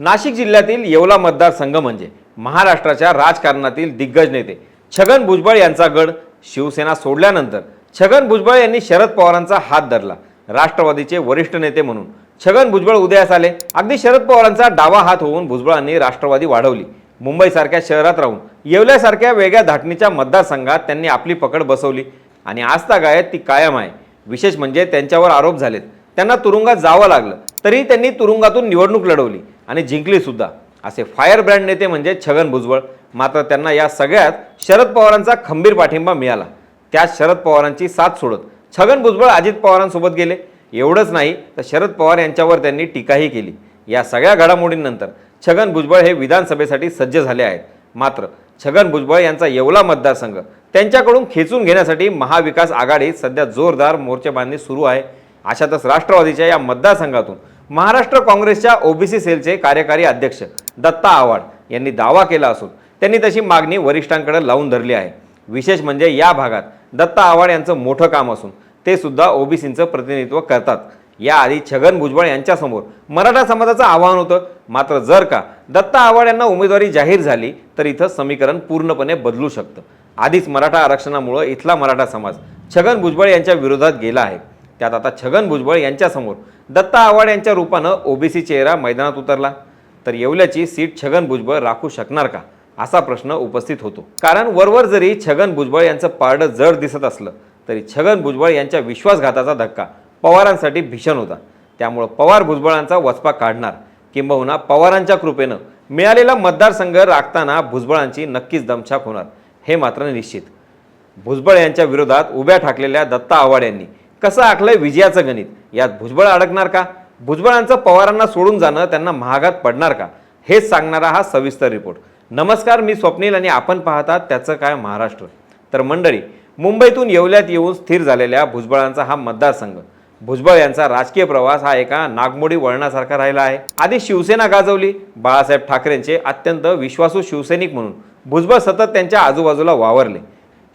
नाशिक जिल्ह्यातील येवला मतदारसंघ म्हणजे महाराष्ट्राच्या राजकारणातील दिग्गज नेते छगन भुजबळ यांचा गड शिवसेना सोडल्यानंतर छगन भुजबळ यांनी शरद पवारांचा हात धरला. राष्ट्रवादीचे वरिष्ठ नेते म्हणून छगन भुजबळ उदयास आले. अगदी शरद पवारांचा डावा हात होऊन भुजबळांनी राष्ट्रवादी वाढवली. मुंबईसारख्या शहरात राहून येवल्यासारख्या वेगळ्या धाटणीच्या मतदारसंघात त्यांनी आपली पकड बसवली आणि आजतागायत ती कायम आहे. विशेष म्हणजे त्यांच्यावर आरोप झालेत. त्यांना तुरुंगात जावं लागलं. तरी त्यांनी तुरुंगातून निवडणूक लढवली. आणि जिंकलीसुद्धा असे फायर ब्रँड नेते म्हणजे छगन भुजबळ. मात्र त्यांना या सगळ्यात शरद पवारांचा खंबीर पाठिंबा मिळाला. त्या शरद पवारांची साथ सोडत छगन भुजबळ अजित पवारांसोबत गेले. एवढंच नाही तर शरद पवार यांच्यावर त्यांनी टीकाही केली. या सगळ्या घडामोडींनंतर छगन भुजबळ हे विधानसभेसाठी सज्ज झाले आहेत. मात्र छगन भुजबळ यांचा येवला मतदारसंघ त्यांच्याकडून खेचून घेण्यासाठी महाविकास आघाडीत सध्या जोरदार मोर्चेबांधणी सुरू आहे. अशातच राष्ट्रवादीच्या या मतदारसंघातून महाराष्ट्र काँग्रेसच्या ओबीसी सेलचे कार्यकारी अध्यक्ष दत्ता आव्हाड यांनी दावा केला असून त्यांनी तशी मागणी वरिष्ठांकडे लावून धरली आहे. विशेष म्हणजे या भागात दत्ता आव्हाड यांचं मोठं काम असून ते सुद्धा ओबीसींचं प्रतिनिधित्व करतात. याआधी छगन भुजबळ यांच्यासमोर मराठा समाजाचं आव्हान होतं. मात्र जर का दत्ता आव्हाड यांना उमेदवारी जाहीर झाली तर इथं समीकरण पूर्णपणे बदलू शकतं. आधीच मराठा आरक्षणामुळं इथला मराठा समाज छगन भुजबळ यांच्या विरोधात गेला आहे. त्यात आता छगन भुजबळ यांच्यासमोर दत्ता आव्हाड यांच्या रूपानं ओबीसी चेहरा मैदानात उतरला. तर येवल्याची सीट छगन भुजबळ राखू शकणार का? असा प्रश्न उपस्थित होतो. कारण वरवर जरी छगन भुजबळ यांचं पारडं जड दिसत असलं तरी छगन भुजबळ यांच्या विश्वासघाताचा धक्का पवारांसाठी भीषण होता. त्यामुळं पवार भुजबळांचा वचपा काढणार किंबहुना पवारांच्या कृपेनं मिळालेला मतदारसंघ राखताना भुजबळांची नक्कीच दमछाक होणार हे मात्र निश्चित. भुजबळ यांच्या विरोधात उभ्या ठाकलेल्या दत्ता आव्हाड यांनी कसं आखलंय विजयाचं गणित? यात भुजबळ अडकणार का? भुजबळांचं पवारांना सोडून जाणं त्यांना महागात पडणार का? हेच सांगणारा हा सविस्तर रिपोर्ट. नमस्कार मी स्वप्नील आणि आपण पाहतात त्याचं काय महाराष्ट्र. तर मंडळी मुंबईतून येवल्यात येऊन स्थिर झालेल्या भुजबळांचा हा मतदारसंघ. भुजबळ यांचा राजकीय प्रवास हा एका नागमोडी वळणासारखा राहिला आहे. आधी शिवसेना गाजवली. बाळासाहेब ठाकरेंचे अत्यंत विश्वासू शिवसैनिक म्हणून. भुजबळ सतत त्यांच्या आजूबाजूला वावरले.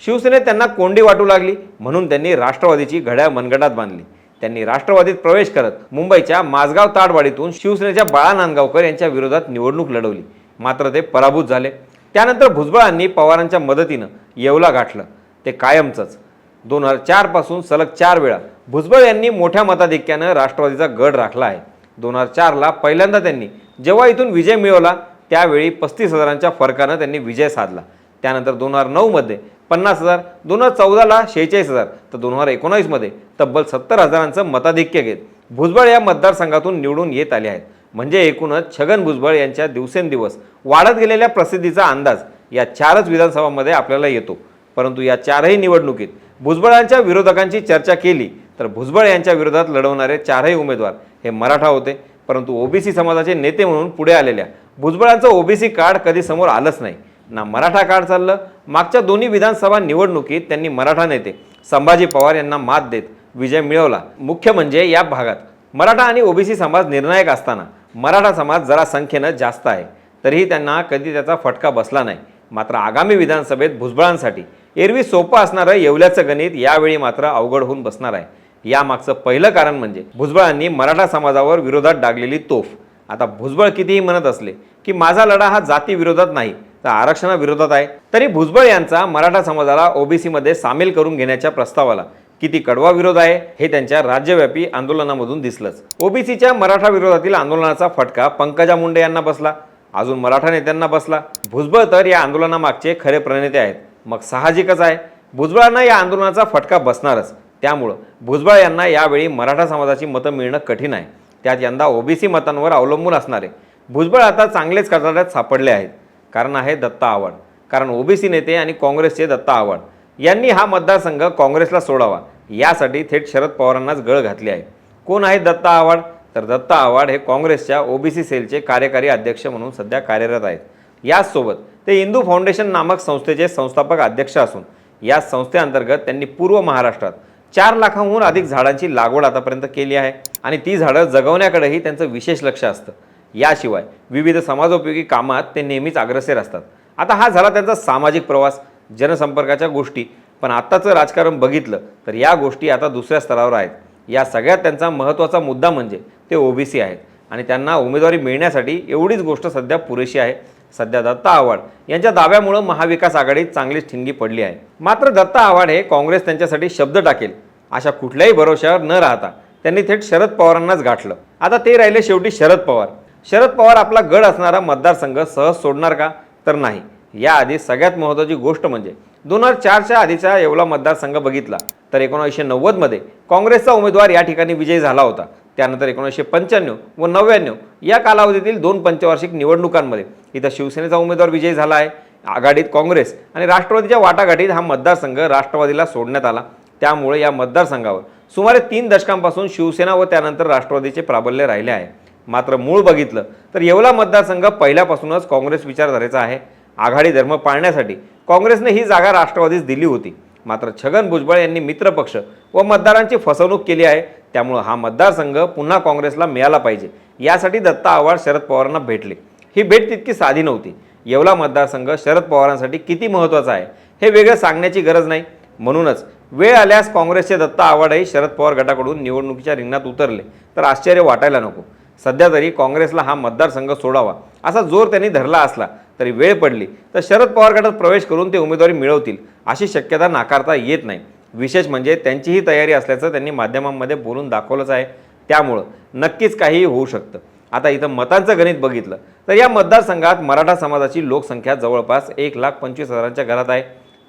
शिवसेनेत त्यांना कोंडी वाटू लागली म्हणून त्यांनी राष्ट्रवादीची घड्याळ मनगटात बांधली. त्यांनी राष्ट्रवादीत प्रवेश करत मुंबईच्या माझगाव ताडवाडीतून शिवसेनेच्या बाळा नांदगावकर यांच्या विरोधात निवडणूक लढवली. मात्र ते पराभूत झाले. त्यानंतर भुजबळांनी पवारांच्या मदतीनं येवला गाठलं. ते कायमचंच. दोन हजार चारपासून सलग चार वेळा भुजबळ यांनी मोठ्या मताधिक्यानं राष्ट्रवादीचा गड राखला आहे. दोन हजार चारला पहिल्यांदा त्यांनी जेव्हा इथून विजय मिळवला त्यावेळी पस्तीस हजारांच्या फरकानं त्यांनी विजय साधला. त्यानंतर दोन हजार नऊमध्ये पन्नास हजार दोन हजार चौदाला शेहेचाळीस हजार. तर दोन हजार एकोणावीसमध्ये तब्बल सत्तर हजारांचं मताधिक्य घेत भुजबळ या मतदारसंघातून निवडून येत आले आहेत. म्हणजे एकूणच छगन भुजबळ यांच्या दिवसेंदिवस वाढत गेलेल्या प्रसिद्धीचा अंदाज या चारच विधानसभामध्ये आपल्याला येतो. परंतु या चारही निवडणुकीत भुजबळांच्या विरोधकांची चर्चा केली तर भुजबळ यांच्या विरोधात लढवणारे चारही उमेदवार हे मराठा होते. परंतु ओबीसी समाजाचे नेते म्हणून पुढे आलेल्या भुजबळांचं ओबीसी कार्ड कधी समोर आलंच नाही. ना मराठा काळ चाललं मागच्या दोन्ही विधानसभा निवडणुकीत त्यांनी मराठा नेते संभाजी पवार यांना मात देत विजय मिळवला. मुख्य म्हणजे या भागात मराठा आणि ओबीसी समाज निर्णायक असताना मराठा समाज जरा संख्येनं जास्त आहे. तरीही त्यांना कधी त्याचा फटका बसला नाही. मात्र आगामी विधानसभेत भुजबळांसाठी एरवी सोपं असणारं येवल्याचं गणित यावेळी मात्र अवघड होऊन बसणार आहे. यामागचं पहिलं कारण म्हणजे भुजबळांनी मराठा समाजावर विरोधात डागलेली तोफ. आता भुजबळ कितीही म्हणत असले की माझा लढा हा जातीविरोधात नाही तर आरक्षणाविरोधात आहे. तरी भुजबळ यांचा मराठा समाजाला ओबीसीमध्ये सामील करून घेण्याच्या प्रस्तावाला किती कडवा विरोध आहे हे त्यांच्या राज्यव्यापी आंदोलनामधून दिसलंच. ओबीसीच्या मराठा विरोधातील आंदोलनाचा फटका पंकजा मुंडे यांना बसला. अजून मराठा नेत्यांना बसला. भुजबळ तर या आंदोलनामागचे खरे प्रणेते आहेत. मग साहजिकच आहे. भुजबळांना या आंदोलनाचा फटका बसणारच. त्यामुळं भुजबळ यांना यावेळी मराठा समाजाची मतं मिळणं कठीण आहे. त्यात यंदा ओबीसी मतांवर अवलंबून असणारे. भुजबळ आता चांगलेच कटाऱ्यात सापडले आहेत. कारण आहे दत्ता आव्हाड. कारण ओबीसी नेते आणि काँग्रेसचे दत्ता आव्हाड. यांनी हा मतदारसंघ काँग्रेसला सोडावा. यासाठी थेट शरद पवारांनाच गळ घातली आहे. कोण आहे दत्ता आव्हाड? तर दत्ता आव्हाड हे काँग्रेसच्या ओबीसी सेलचे कार्यकारी अध्यक्ष म्हणून सध्या कार्यरत आहेत. याचसोबत ते हिंदू फाउंडेशन नामक संस्थेचे संस्थापक अध्यक्ष असून या संस्थेअंतर्गत त्यांनी पूर्व महाराष्ट्रात चार लाखांहून अधिक झाडांची लागवड आतापर्यंत केली आहे आणि ती झाडं जगवण्याकडेही त्यांचं विशेष लक्ष असतं. याशिवाय विविध समाजोपयोगी कामात ते नेहमीच अग्रसर असतात. आता हा झाला त्यांचा सामाजिक प्रवास जनसंपर्काच्या गोष्टी. पण आत्ताचं राजकारण बघितलं तर या गोष्टी आता दुसऱ्या स्तरावर आहेत. या सगळ्यात त्यांचा महत्त्वाचा मुद्दा म्हणजे ते ओबीसी आहेत. आणि त्यांना उमेदवारी मिळण्यासाठी एवढीच गोष्ट सध्या पुरेशी आहे. सध्या दत्ता आव्हाड यांच्या दाव्यामुळं महाविकास आघाडीत चांगलीच ठिणगी पडली आहे. मात्र दत्ता आव्हाड हे काँग्रेस त्यांच्यासाठी शब्द टाकेल. अशा कुठल्याही भरोश्यावर न राहता त्यांनी थेट शरद पवारांनाच गाठलं. आता ते राहिले शेवटी शरद पवार. शरद पवार आपला गड असणारा मतदारसंघ सहज सोडणार का? तर नाही. याआधी सगळ्यात महत्त्वाची गोष्ट म्हणजे दोन हजार चारच्या आधीचा येवला मतदारसंघ बघितला. तर एकोणीसशे नव्वदमध्ये काँग्रेसचा उमेदवार या ठिकाणी विजयी झाला होता. त्यानंतर एकोणीसशे पंच्याण्णव व नव्याण्णव या कालावधीतील दोन पंचवार्षिक निवडणुकांमध्ये इथं शिवसेनेचा उमेदवार विजयी झाला आहे. आघाडीत काँग्रेस आणि राष्ट्रवादीच्या वाटाघाटीत हा मतदारसंघ राष्ट्रवादीला सोडण्यात आला. त्यामुळे या मतदारसंघावर सुमारे तीन दशकांपासून शिवसेना व त्यानंतर राष्ट्रवादीचे प्राबल्य राहिले आहे. मात्र मूळ बघितलं तर येवला मतदारसंघ पहिल्यापासूनच काँग्रेस विचारधारेचा आहे. आघाडी धर्म पाळण्यासाठी काँग्रेसने ही जागा राष्ट्रवादीस दिली होती. मात्र छगन भुजबळ यांनी मित्रपक्ष व मतदारांची फसवणूक केली आहे. त्यामुळं हा मतदारसंघ पुन्हा काँग्रेसला मिळाला पाहिजे. यासाठी दत्ता आव्हाड शरद पवारांना भेटले. ही भेट तितकी साधी नव्हती. येवला मतदारसंघ शरद पवारांसाठी किती महत्त्वाचा आहे हे वेगळं सांगण्याची गरज नाही. म्हणूनच वेळ आल्यास काँग्रेसचे दत्ता आव्हाडही शरद पवार गटाकडून निवडणुकीच्या रिंगणात उतरले. तर आश्चर्य वाटायला नको. सध्या तरी काँग्रेसला हा मतदारसंघ सोडावा असा जोर त्यांनी धरला असला तरी वेळ पडली तर शरद पवार गटात प्रवेश करून ते उमेदवारी मिळवतील अशी शक्यता नाकारता येत नाही. विशेष म्हणजे त्यांचीही तयारी असल्याचं त्यांनी माध्यमांमध्ये बोलून दाखवलंच आहे. त्यामुळं नक्कीच काहीही होऊ शकतं. आता इथं मतांचं गणित बघितलं तर या मतदारसंघात मराठा समाजाची लोकसंख्या जवळपास एक लाख पंचवीस हजारांच्या घरात आहे.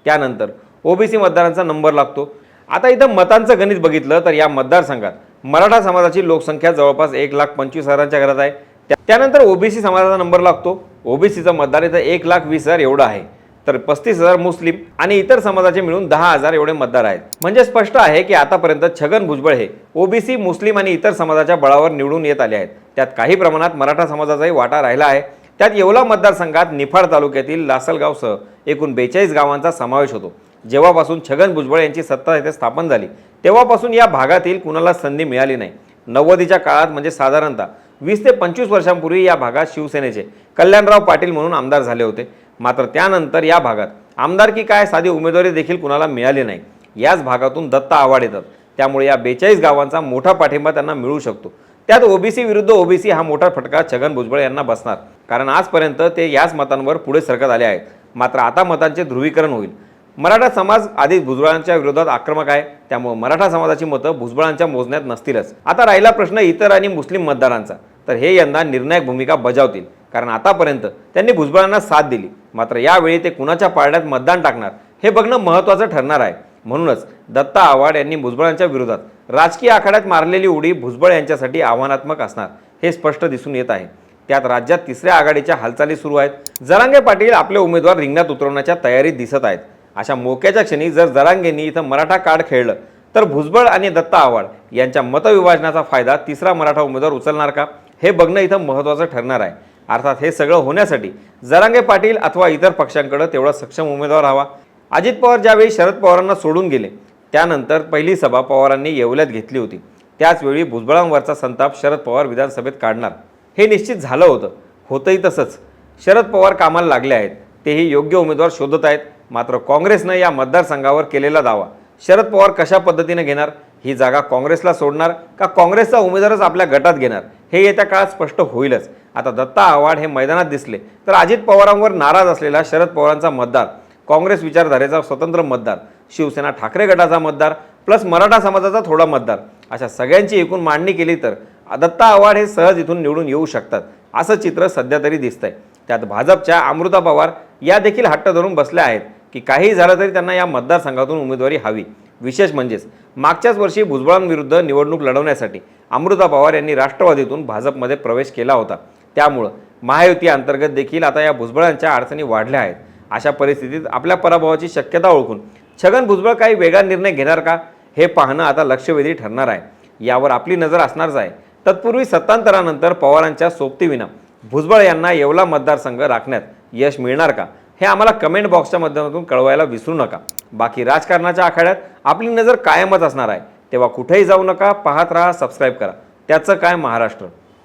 त्यानंतर ओबीसी मतदारांचा नंबर लागतो. आता इथं मतांचं गणित बघितलं तर या मतदारसंघात मराठा समाजाची लोकसंख्या जवळपास एक लाख पंचवीस हजारांच्या घरात आहे. त्या- त्यानंतर ओबीसी समाजाचा नंबर लागतो. ओबीसीचा मतदार इथं एक लाख वीस हजार एवढं आहे. तर पस्तीस हजार मुस्लिम आणि इतर समाजाचे मिळून दहा हजार एवढे मतदार आहेत. म्हणजे स्पष्ट आहे की आतापर्यंत छगन भुजबळ हे ओबीसी मुस्लिम आणि इतर समाजाच्या बळावर निवडून येत आले आहेत. त्यात काही प्रमाणात मराठा समाजाचाही वाटा राहिला आहे. त्यात येवला मतदारसंघात निफाड तालुक्यातील लासलगावसह एकूण बेचाळीस गावांचा समावेश होतो. जेव्हापासून छगन भुजबळ यांची सत्ता येथे स्थापन झाली तेव्हापासून या भागातील कुणाला संधी मिळाली नाही. नव्वदीच्या काळात म्हणजे साधारणतः वीस ते पंचवीस वर्षांपूर्वी या भागात शिवसेनेचे कल्याणराव पाटील म्हणून आमदार झाले होते. मात्र त्यानंतर या भागात आमदारकी काय साधी उमेदवारी देखील कुणाला मिळाली नाही. याच भागातून दत्ता आव्हाड येतात. त्यामुळे या बेचाळीस गावांचा मोठा पाठिंबा त्यांना मिळू शकतो. त्यात ओबीसी विरुद्ध ओबीसी हा मोठा फटका छगन भुजबळ यांना बसणार. कारण आजपर्यंत ते याच मतांवर पुढे सरकत आले आहेत. मात्र आता मतांचे ध्रुवीकरण होईल. मराठा समाज आधी भुजबळांच्या विरोधात आक्रमक आहे. त्यामुळे मराठा समाजाची मतं भुजबळांच्या मोजण्यात नसतीलच. आता राहिला प्रश्न इतर आणि मुस्लिम मतदारांचा. तर हे यंदा निर्णायक भूमिका बजावतील. कारण आतापर्यंत त्यांनी भुजबळांना साथ दिली. मात्र यावेळी ते कुणाच्या पारड्यात मतदान टाकणार हे बघणं महत्त्वाचं ठरणार आहे. म्हणूनच दत्ता आव्हाड यांनी भुजबळांच्या विरोधात राजकीय आखाड्यात मारलेली उडी भुजबळ यांच्यासाठी आव्हानात्मक असणार हे स्पष्ट दिसून येत आहे. त्यात राज्यात तिसऱ्या आघाडीच्या हालचाली सुरू आहेत. जरांगे पाटील आपले उमेदवार रिंगणात उतरवण्याच्या तयारीत दिसत आहेत. अशा मोक्याच्या क्षणी जर जरांगेंनी इथं मराठा कार्ड खेळलं तर भुजबळ आणि दत्ता आव्हाड यांच्या मतविभाजनाचा फायदा तिसरा मराठा उमेदवार उचलणार का? हे बघणं इथं महत्त्वाचं ठरणार आहे. अर्थात हे सगळं होण्यासाठी जरांगे पाटील अथवा इतर पक्षांकडे तेवढा सक्षम उमेदवार हवा. अजित पवार ज्यावेळी शरद पवारांना सोडून गेले त्यानंतर पहिली सभा पवारांनी येवल्यात घेतली होती. त्याचवेळी भुजबळांवरचा संताप शरद पवार विधानसभेत काढणार. हे निश्चित झालं होतं. होतंही तसंच. शरद पवार कामाला लागले आहेत. तेही योग्य उमेदवार शोधत आहेत. मात्र काँग्रेसनं या मतदारसंघावर केलेला दावा. शरद पवार कशा पद्धतीने घेणार? ही जागा काँग्रेसला सोडणार का काँग्रेसचा उमेदवारच आपल्या गटात घेणार? हे येत्या काळात स्पष्ट होईलच. आता दत्ता आव्हाड हे मैदानात दिसले. तर अजित पवारांवर नाराज असलेला शरद पवारांचा मतदार काँग्रेस विचारधारेचा स्वतंत्र मतदार शिवसेना ठाकरे गटाचा मतदार प्लस मराठा समाजाचा थोडा मतदार अशा सगळ्यांची एकूण मांडणी केली तर दत्ता आव्हाड हे सहज इथून निवडून येऊ शकतात असं चित्र सध्या तरी दिसतंय. त्यात भाजपच्या अमृता पवार या देखील हट्ट धरून बसल्या आहेत. की काही झालं तरी त्यांना या मतदारसंघातून उमेदवारी हवी. विशेष म्हणजेच मागच्याच वर्षी भुजबळांविरुद्ध निवडणूक लढवण्यासाठी अमृता पवार यांनी राष्ट्रवादीतून भाजपमध्ये प्रवेश केला होता. त्यामुळं महायुती अंतर्गत देखील आता या भुजबळांच्या अडचणी वाढल्या आहेत. अशा परिस्थितीत आपल्या पराभवाची शक्यता ओळखून छगन भुजबळ काही वेगळा निर्णय घेणार का हे पाहणं आता लक्षवेधी ठरणार आहे. यावर आपली नजर असणारच आहे. तत्पूर्वी सत्तांतरानंतर पवारांच्या सोबतीविना भुजबळ यांना येवला मतदारसंघ राखण्यात यश मिळणार का? हे आम्हाला कमेंट बॉक्सच्या माध्यमातून कळवायला विसरू नका. बाकी राजकारणाच्या आखाड्यात आपली नजर कायमच असणार आहे. तेव्हा कुठेही जाऊ नका पाहत राहा सबस्क्राईब करा. त्याचं काय महाराष्ट्र?